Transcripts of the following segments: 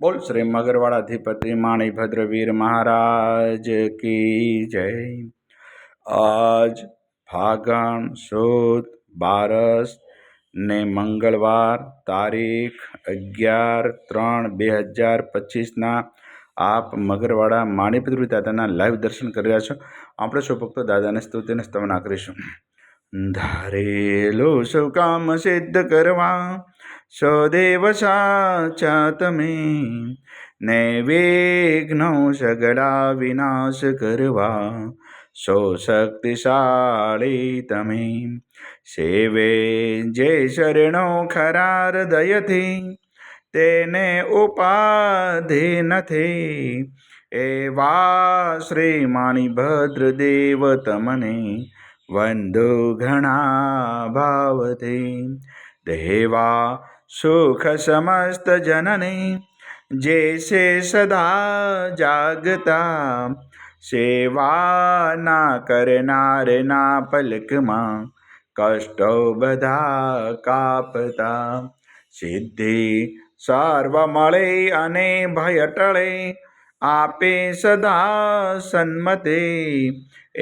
બોલ શ્રી મગરવાળાધિપતિ માણીભદ્રવીર મહારાજ કી જય. આજ ફાગણ સુદ બારસ ને મંગળવાર તારીખ અગિયાર ત્રણ બે હજાર પચીસના આપ મગરવાડા માણીપદ્રવી દાદાના લાઈવ દર્શન કરી રહ્યા છો. આપણે સૌ ભક્તો દાદાને સ્તુતિને સ્તવના કરીશું. ધારેલો શું કામ સિદ્ધ કરવા સદેવ સાચા તમે ને વિઘ્નો સગડા વિનાશ કરવા સો શક્તિશાળી તમે સેવે જે શરણો ખરા હૃદયથી તેને ઉપાધિ નથી એવા શ્રી માણીભદ્ર દેવ તમને વંદુ ઘણા ભાવથી દેવા સુખ સમસ્ત જનની જે છે સદા જાગતા સેવાના કરનારના પલકમાં કષ્ટો બધા કાપતા સિદ્ધિ સર્વ મળે અને ભય ટળે આપે સદા સન્મતે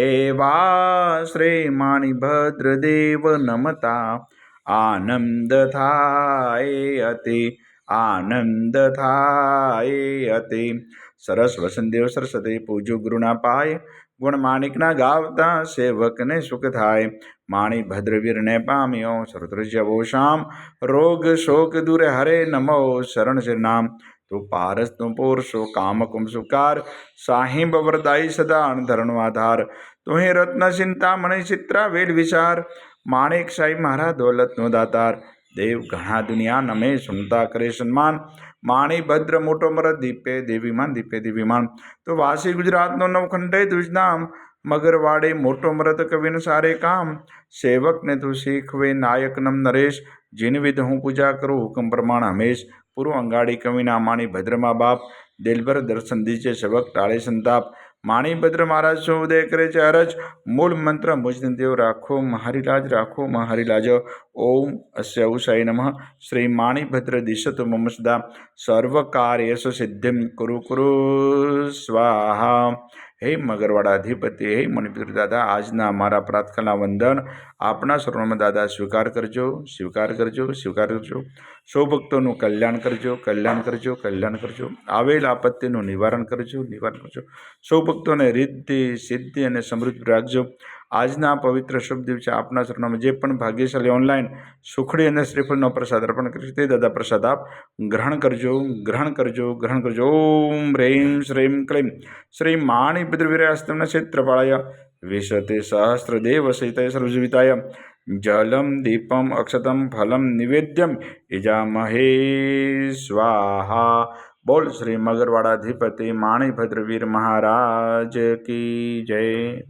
એવા શ્રી માણીભદ્ર દેવ નમતા આનંદ થાય અતિ આનંદ થાય અતિ સરસ વસંતદેવ સરસ્વતી પૂજુ ગુરુના પાય, ગુણ માણિકના ગાવતા સેવકને સુખ થાય. માણી ભદ્રવીરને પામ્યો સરુદ્રજ્યવો શામ. રોગ શોક દૂર હરે નમો, શરણ નામ. તું પારસ તું પુરુષો કામ કુમ સુકાર. સાહિબ વરદાઈ સદા અણધરણો આધાર. તું રત્ન ચિંતા મણિ ચિત્રા વેલ વિચાર. માણેક સાહેબ મારા દોલતનો દાતાર. દેવ ઘણા દુનિયા નમે સુનતા કરે સન્માન. માણી મોટો મરદ દીપે દેવીમાન દીપે દેવીમાન. તો વાસી ગુજરાતનો નવખંડે દુજનામ મગરવાડે મોટો મરદ કવિન સારે કામ. સેવકને તું શીખવે નાયકનમ નરેશ. જીન વિધ હું પૂજા કરું હુકમ પ્રમાણ હમેશ. પૂર્વ અંગાડી કવિના માણી ભદ્રમા બાપ. દિલભર દર્શન દીજે સેવક ટાળે સંતાપ. માણીભદ્ર મહારાજ ઉદય કરે છે? અરજ. મૂળ મંત્ર ભુજદેવ રાખો, મહારીલાજ રાખો, મહારીલાજ. ઓમ અસ્ય ઉષાય નમઃ. શ્રી માણીભદ્ર દિશત મમ સદા સર્વ કાર્યસ સિદ્ધિમ. કુરુ કુરુ સ્વાહા. હે મગરવાડા અધિપતિ હે મણિપુર દાદા આજના અમારા પ્રાર્થના વંદન આપણા સ્વર્ણમાં દાદા, સ્વીકાર કરજો સ્વીકાર કરજો સ્વીકાર કરજો. સૌ ભક્તોનું કલ્યાણ કરજો કલ્યાણ કરજો કલ્યાણ કરજો. આવેલ આપત્તિનું નિવારણ કરજો નિવારણ કરજો. સૌ ભક્તોને રિદ્ધિ સિદ્ધિ અને સમૃદ્ધિ રાખજો. આજના પવિત્ર શુભ દિવસે આપના શરણમાં જે પણ ભાગ્યશાળી ઓનલાઈન સુખડી અને શ્રીફળનો પ્રસાદ અર્પણ કરીશું તે દાદા પ્રસાદ આપ ગ્રહણ કરજો ગ્રહણ કરજો ગ્રહણ કરજો. ઓમ હ્રેમ શ્રીમ ક્લીમ. શ્રી માણી પિતૃવીરાસ્તમના ક્ષેત્રપાળાય વિશતે સહસ્રદેવ સહિત સર્વજીવિતાય. જલમ, દીપમ, અક્ષતમ, ફલમ, નિવેદ્યમ. ઇજામહે સ્વાહા. બોલ શ્રી મગરવાડાધિપતિ માણીભદ્રવીર મહારાજ કી જય.